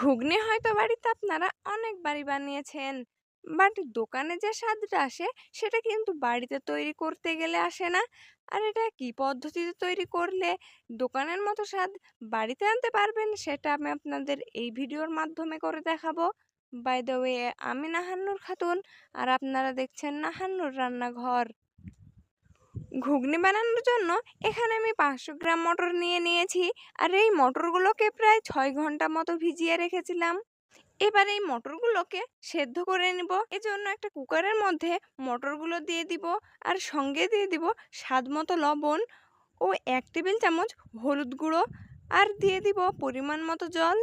ঘুগনি হয়তো বাড়িতে আপনারা অনেকবারই বানিয়েছেন। বাট দোকানে যে স্বাদটা আসে, সেটা কিন্তু বাড়িতে তৈরি করতে গেলে আসে না। আর এটা কি পদ্ধতিতে তৈরি করলে দোকানের মতো স্বাদ বাড়িতে আনতে পারবেন, সেটা আমি আপনাদের এই ভিডিওর মাধ্যমে করে দেখাবো। বাই দ্য ওয়ে আমি নাহান্নুর খাতুন, আর আপনারা দেখছেন নাহান্নুর রান্নাঘর। ঘুগনি বানানোর জন্য এখানে আমি পাঁচশো গ্রাম মটর নিয়ে নিয়েছি। আর এই মটরগুলোকে প্রায় ছয় ঘণ্টা মতো ভিজিয়ে রেখেছিলাম। এবার এই মটরগুলোকে সেদ্ধ করে নেব। এজন্য একটা কুকারের মধ্যে মটরগুলো দিয়ে দিব আর সঙ্গে দিয়ে দিব স্বাদ মতো লবণ ও এক টেবিল চামচ হলুদ গুঁড়ো। আর দিয়ে দিব পরিমাণ মতো জল।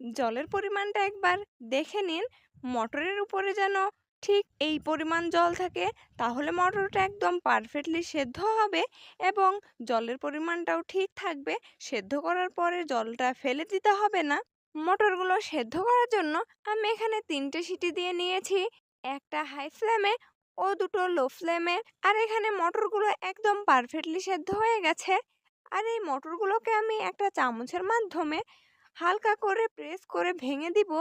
জলের পরিমাণটা একবার দেখে নিন মটরের উপরে যেন ঠিক এই পরিমাণ জল থাকে, তাহলে মটরটা একদম পারফেক্টলি সেদ্ধ হবে এবং জলের পরিমাণটাও ঠিক থাকবে। সেদ্ধ করার পরে জলটা ফেলে দিতে হবে না। মটরগুলো সেদ্ধ করার জন্য আমি এখানে তিনটে সিটি দিয়ে নিয়েছি, একটা হাই ফ্লেমে ও দুটো লো ফ্লেমে আর এখানে মটরগুলো একদম পারফেক্টলি সেদ্ধ হয়ে গেছে। আর এই মটরগুলোকে আমি একটা চামচের মাধ্যমে হালকা করে প্রেস করে ভেঙে দিব।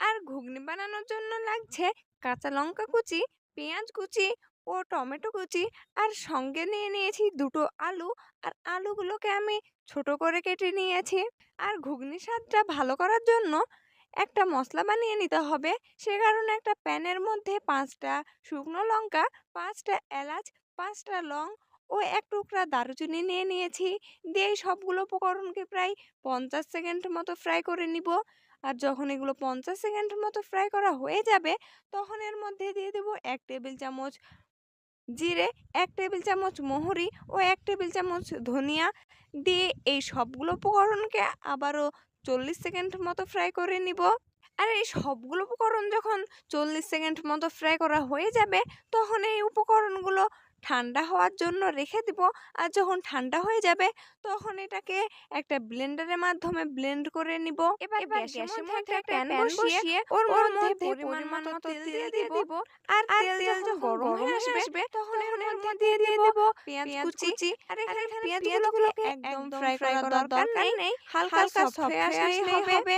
আর ঘুগনি বানানোর জন্য লাগছে কাঁচা লঙ্কা কুচি, পেঁয়াজ কুচি ও টমেটো কুচি আর সঙ্গে নিয়ে নিয়েছি দুটো আলু। আর আলুগুলোকে আমি ছোট করে কেটে নিয়েছি। আর ঘুগনি স্বাদটা ভালো করার জন্য একটা মশলা বানিয়ে নিতে হবে। সে কারণে একটা প্যানের মধ্যে পাঁচটা শুকনো লঙ্কা, পাঁচটা এলাচ, পাঁচটা লং ও এক টুকরা দারুচিনি নিয়ে নিয়েছি। দিয়ে সবগুলো উপকরণকে প্রায় পঞ্চাশ সেকেন্ড মতো ফ্রাই করে নিব। আর যখন এগুলো পঞ্চাশ সেকেন্ড মতো ফ্রাই করা হয়ে যাবে, তখন এর মধ্যে দিয়ে দেবো এক টেবিল চামচ জিরে, এক টেবিল চামচ মহুরি ও এক টেবিল চামচ ধনিয়া। দিয়ে এই সবগুলো উপকরণকে আবারও চল্লিশ সেকেন্ড মতো ফ্রাই করে নিব। আর এই সবগুলো উপকরণ যখন চল্লিশ সেকেন্ড মতো ফ্রাই করা হয়ে যাবে, তখন এই উপকরণগুলো ঠান্ডা হওয়ার জন্য রেখে দিব। আর যখন ঠান্ডা হয়ে যাবে তখন এটাকে একটা ব্লেন্ডারের মাধ্যমে ব্লেন্ড করে নিব। এবার গ্যাসের মধ্যে একটা প্যান বসিয়ে ওর মধ্যে পরিমাণ মতো তেল দিয়ে দিব। আর তেল যখন গরম হয়ে আসবে তখন এর মধ্যে দিয়ে দিব পেঁয়াজ কুচি। আর এখানে পেঁয়াজগুলোকে একদম ফ্রাই করার দরকার নেই। হালকা সফট হয়ে আসলেই হবে।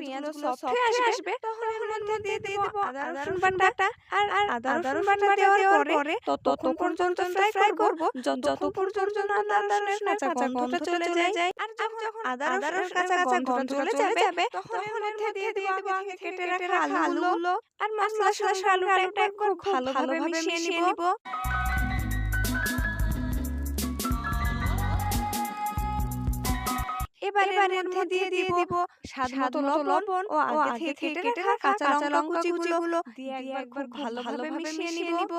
পেঁয়াজগুলো সফট হয়ে আসবে তখন এর মধ্যে দিয়ে দিয়ে দেব আদা রসুন বাটা। আর আর আদা রসুন বাটা দেওয়ার পরে ততক্ষণ পর্যন্ত ফ্রাই করব। যত পর্যন্ত আদা রসুনের কাঁচা গন্ধটা চলে যায় আর যখন আদা রসুনের কাঁচা গন্ধটা চলে যাবে তখন এর মধ্যে দিয়ে দেব আগে কেটে রাখা আলুগুলো আর মশলা সহ আলুটা একবার ভালোভাবে মিশিয়ে নিব। মধ্যে দিয়ে দিব স্বাদ মতো লবণ ও আগে থেকে কেটে রাখা কাঁচা লঙ্কা কুচিগুলো দিয়ে একবার ভালোভাবে মিশিয়ে নিব।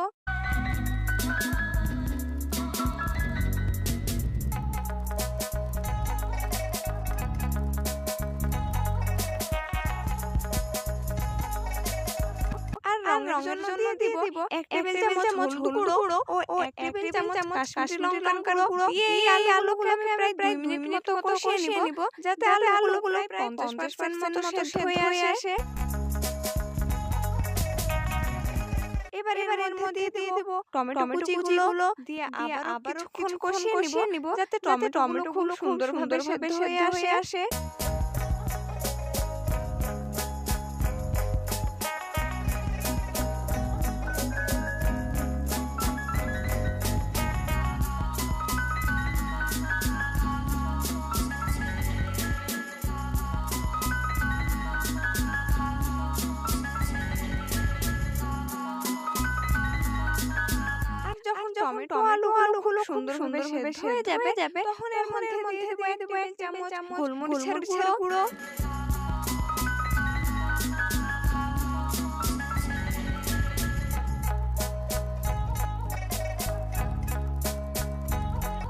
রঙের জন্য দিয়ে দিব এক টেবিল চামচ হলুদ গুঁড়ো ও এক টেবিল চামচ কাশ্মীরি লঙ্কার গুঁড়ো দিয়ে এই আলুগুলোকে প্রায় দুই মিনিট মতো কষিয়ে নিব যাতে আলুগুলো প্রায় পঞ্চাশ পার্সেন্ট মতো সেদ্ধ হয়ে আসে। এবার এবার এর মধ্যে দিয়ে দেব টমেটো কুচিগুলো দিয়ে আবার কিছুক্ষণ কষিয়ে নিব যাতে টমেটো খুব সুন্দরভাবে সেদ্ধ হয়ে আসে। সুন্দরভাবে সেদ্ধ হয়ে যাবে যাবে তখন এর মধ্যে দিয়ে দেব এক চামচ গোলমরিচের গুঁড়ো।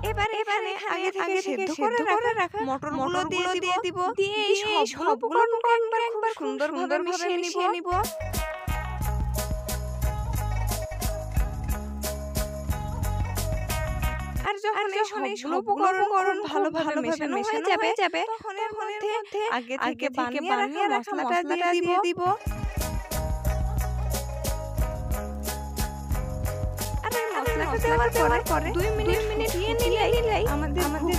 এবার এবারে আগে থেকে সেদ্ধ করে রাখা মটরগুলো দিয়ে দিব। দিয়ে সবগুলো একবার একবার সুন্দরভাবে মিশিয়ে নিব। আর যখন এই সবগুলো উপকরণ ভালোভাবে মেশানো হয়ে যাবে যাবে তখন এর মধ্যে আগে থেকে বানিয়ে রাখা মশলাটা দিয়ে দিব। আর মশলাটা দেওয়ার পরে দুই মিনিট মিনিট দিয়ে নিলেই আমাদের আমাদের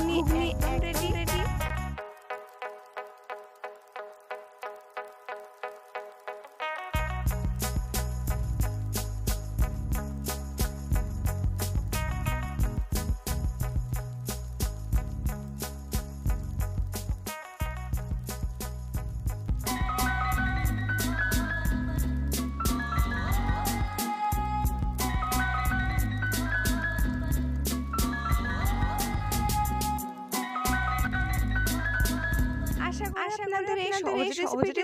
আশা করি আপনাদের এই সহজ রেসিপিটি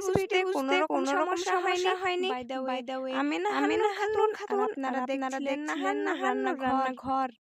বুঝতে কোনো রকম সমস্যা হয়নি। হয়নি। বাই দ্য ওয়ে আমি না আমি না খাতুন খাতুন আপনারা দেখছিলেন না না রান্না ঘর